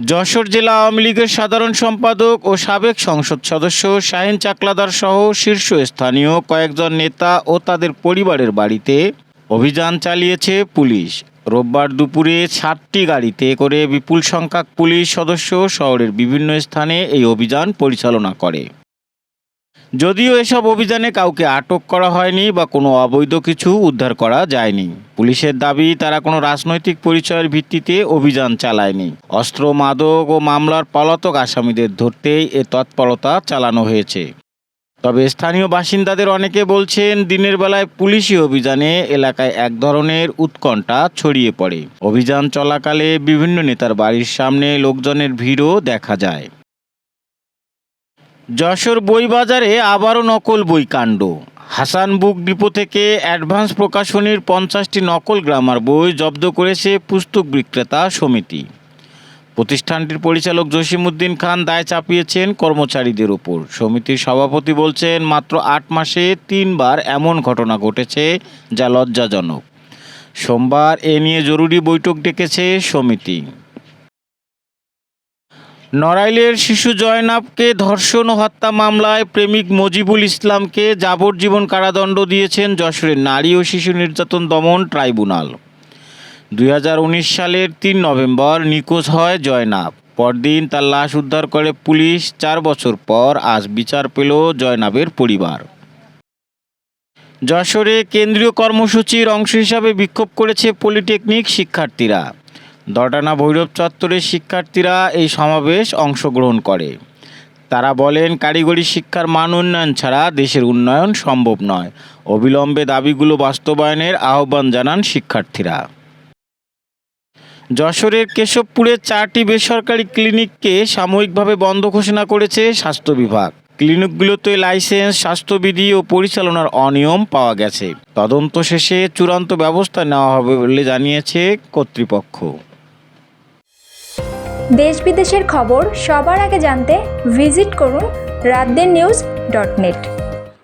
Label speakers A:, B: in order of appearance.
A: যশোর জেলা আওয়ামী লীগের সাধারণ সম্পাদক ও সাবেক সংসদ সদস্য শাহিন চাকলাদার সহ শীর্ষস্থানীয় কয়েকজন নেতা ও তাদের পরিবারের বাড়িতে অভিযান চালিয়েছে পুলিশ। রোববার দুপুরে সাতটি গাড়িতে করে বিপুল সংখ্যক পুলিশ সদস্য শহরের বিভিন্ন স্থানে এই অভিযান পরিচালনা করে। যদিও এসব অভিযানে কাউকে আটক করা হয়নি বা কোনো অবৈধ কিছু উদ্ধার করা যায়নি। পুলিশের দাবি, তারা কোনো রাজনৈতিক পরিচয়ের ভিত্তিতে অভিযান চালায়নি। অস্ত্র, মাদক ও মামলার পলাতক আসামিদের ধরতেই এ তৎপরতা চালানো হয়েছে। তবে স্থানীয় বাসিন্দাদের অনেকে বলছেন, দিনের বেলায় পুলিশি অভিযানে এলাকায় এক ধরনের উৎকণ্ঠা ছড়িয়ে পড়ে। অভিযান চলাকালে বিভিন্ন নেতার বাড়ির সামনে লোকজনের ভিড়ও দেখা যায়। যশোর বই বাজারে আবারও নকল বই কাণ্ড হাসান বুক ডিপো থেকে অ্যাডভান্স প্রকাশনীর পঞ্চাশটি নকল গ্রামার বই জব্দ করেছে পুস্তক বিক্রেতা সমিতি। প্রতিষ্ঠানটির পরিচালক জসিমউদ্দিন খান দায় চাপিয়েছেন কর্মচারীদের উপর সমিতির সভাপতি বলছেন, মাত্র আট মাসে তিনবার এমন ঘটনা ঘটেছে যা লজ্জাজনক। সোমবার এ নিয়ে জরুরি বৈঠক ডেকেছে সমিতি। নড়াইলের শিশু জয়নাবকে ধর্ষণ ও হত্যা মামলায় প্রেমিক মজিবুল ইসলামকে যাবজ্জীবন কারাদণ্ড দিয়েছেন যশোরের নারী ও শিশু নির্যাতন দমন ট্রাইব্যুনাল। দুই হাজার উনিশ সালের তিন নভেম্বর নিখোঁজ হয় জয়নাব। পরদিন তার লাশ উদ্ধার করে পুলিশ। চার বছর পর আজ বিচার পেল জয়নাবের পরিবার। যশোরে কেন্দ্রীয় কর্মসূচির অংশ হিসাবে বিক্ষোভ করেছে পলিটেকনিক শিক্ষার্থীরা। দটানা ভৈরব চত্বরের শিক্ষার্থীরা এই সমাবেশ অংশগ্রহণ করে। তারা বলেন, কারিগরি শিক্ষার মান উন্নয়ন ছাড়া দেশের উন্নয়ন সম্ভব নয়। অবিলম্বে দাবিগুলো বাস্তবায়নের আহ্বান জানান শিক্ষার্থীরা। যশোরের কেশবপুরে চারটি বেসরকারি ক্লিনিককে সাময়িকভাবে বন্ধ ঘোষণা করেছে স্বাস্থ্য বিভাগ। ক্লিনিকগুলোতে লাইসেন্স, স্বাস্থ্যবিধি ও পরিচালনার অনিয়ম পাওয়া গেছে। তদন্ত শেষে চূড়ান্ত ব্যবস্থা নেওয়া হবে বলে জানিয়েছে কর্তৃপক্ষ।
B: দেশ বিদেশের খবর সবার আগে জানতে ভিজিট করুন রাতদের নিউজ ডট নেট।